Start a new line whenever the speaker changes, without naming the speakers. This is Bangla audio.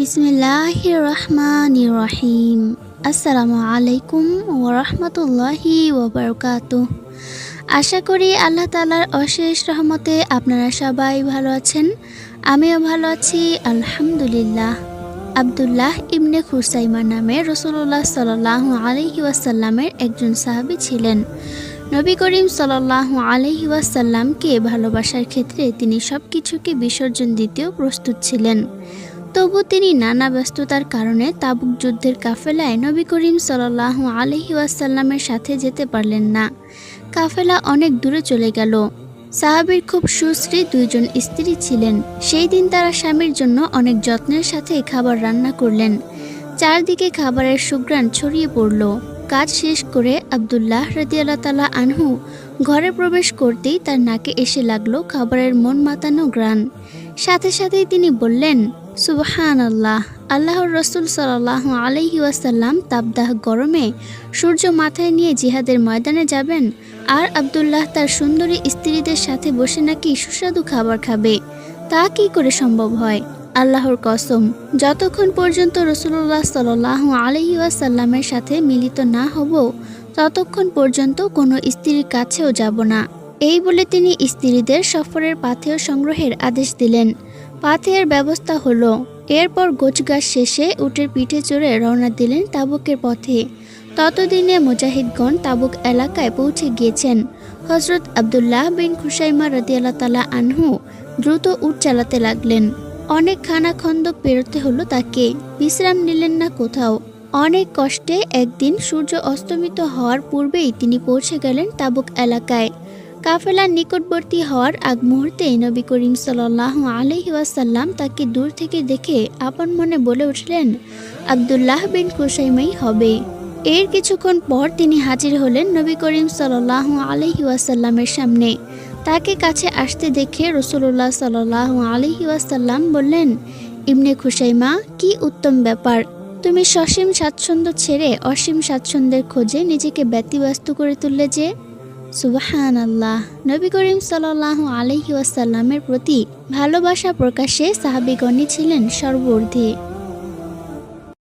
বিসমিল্লাহ রহমান রহিম আসসালামু আলাইকুম ওরহমতুল্লাহি ওবরকাত আশা করি আল্লাহ তালার অশেষ রহমতে আপনারা সবাই ভালো আছেন। আমিও ভালো আছি, আলহামদুলিল্লাহ। আবদুল্লাহ ইবনে খুসাইমা নামে রসুল্লাহ সাল্লাহ আলহি ওয়াসাল্লামের একজন সাহাবি ছিলেন। নবী করিম সাল্লাহ আলহি ওয়াসাল্লামকে ভালোবাসার ক্ষেত্রে তিনি সব কিছুকে বিসর্জন দিতেও প্রস্তুত ছিলেন। তবু তিনি নানা ব্যস্ততার কারণে তাবুক যুদ্ধের কাফেলায় নবী করিম সাল্লাহ আলহি ওয়াসাল্লামের সাথে যেতে পারলেন না। কাফেলা অনেক দূরে চলে গেল। সাহাবির খুব সুশ্রী দুইজন স্ত্রী ছিলেন। সেই দিন তারা স্বামীর জন্য অনেক যত্নের সাথে খাবার রান্না করলেন। চারদিকে খাবারের সুগ্রাণ ছড়িয়ে পড়ল। কাজ শেষ করে আবদুল্লাহ রদিয়াল্লাহ তালা আনহু ঘরে প্রবেশ করতেই তার নাকে এসে লাগল খাবারের মন মাতানো গ্রান সাথে সাথেই তিনি বললেন সুবহান আল্লাহ আল্লাহর রসুল সাল্লাহ আলহি ওয়াসাল্লাম তাবদাহ গরমে সূর্য মাথায় নিয়ে জিহাদের ময়দানে যাবেন। আর আবদুল্লাহ তার সুন্দরী স্ত্রীদের সাথে বসে নাকি সুস্বাদু খাবার খাবে। তা কি করে সম্ভব হয়? আল্লাহর কসম, যতক্ষণ পর্যন্ত রসুল্লাহ সাল্লাহ আলহি ওয়াসাল্লামের সাথে মিলিত না হব, ততক্ষণ পর্যন্ত কোনো স্ত্রীর কাছেও যাব না। এই বলে তিনি স্ত্রীদের সফরের পাথেয় সংগ্রহের আদেশ দিলেন। পাথেয়ের ব্যবস্থা হলো। এরপর গোছগাছ শেষে উটের পিঠে চড়ে রওনা দিলেন তাবুকের পথে। ততদিনে মুজাহিদগণ তাবুক এলাকায় পৌঁছে গিয়েছেন। হজরত আবদুল্লাহ বিন খুসাইমা রদিয়াল্লাহ তালা আনহু দ্রুত উট চালাতে লাগলেন। অনেক খানা খন্দক পেরোতে হলো তাকে। বিশ্রাম নিলেন না কোথাও। অনেক কষ্টে একদিন সূর্য অস্তমিত হওয়ার পূর্বেই তিনি পৌঁছে গেলেন তাবুক এলাকায়। কাফেলার নিকটবর্তী হওয়ার আগ মুহূর্তেই নবী করিম সাল্লাহ আলহি ওয়াসাল্লাম তাকে দূর থেকে দেখে আপন মনে বলে উঠলেন, আবদুল্লাহ বিন কুসাইমাই হবে। এর কিছুক্ষণ পর তিনি হাজির হলেন নবী করিম সাল্লাহ আলহি ওয়াসাল্লামের সামনে। তাকে কাছে আসতে দেখে রসুল্লাহ সাল্লাহ আলহি ওয়াসাল্লাম বললেন ইমনে খুসাইমা কি উত্তম ব্যাপার। তুমি সসীম স্বাচ্ছন্দ্য ছেড়ে অসীম স্বাচ্ছন্দ্যের খোঁজে নিজেকে ব্যতিব্যস্ত করে তুললে যে সুবাহান আল্লাহ নবী করিম সাল্লাহ আলহি ওয়াসাল্লামের প্রতি ভালোবাসা প্রকাশে সাহাবিগণী ছিলেন সর্বর্ধে।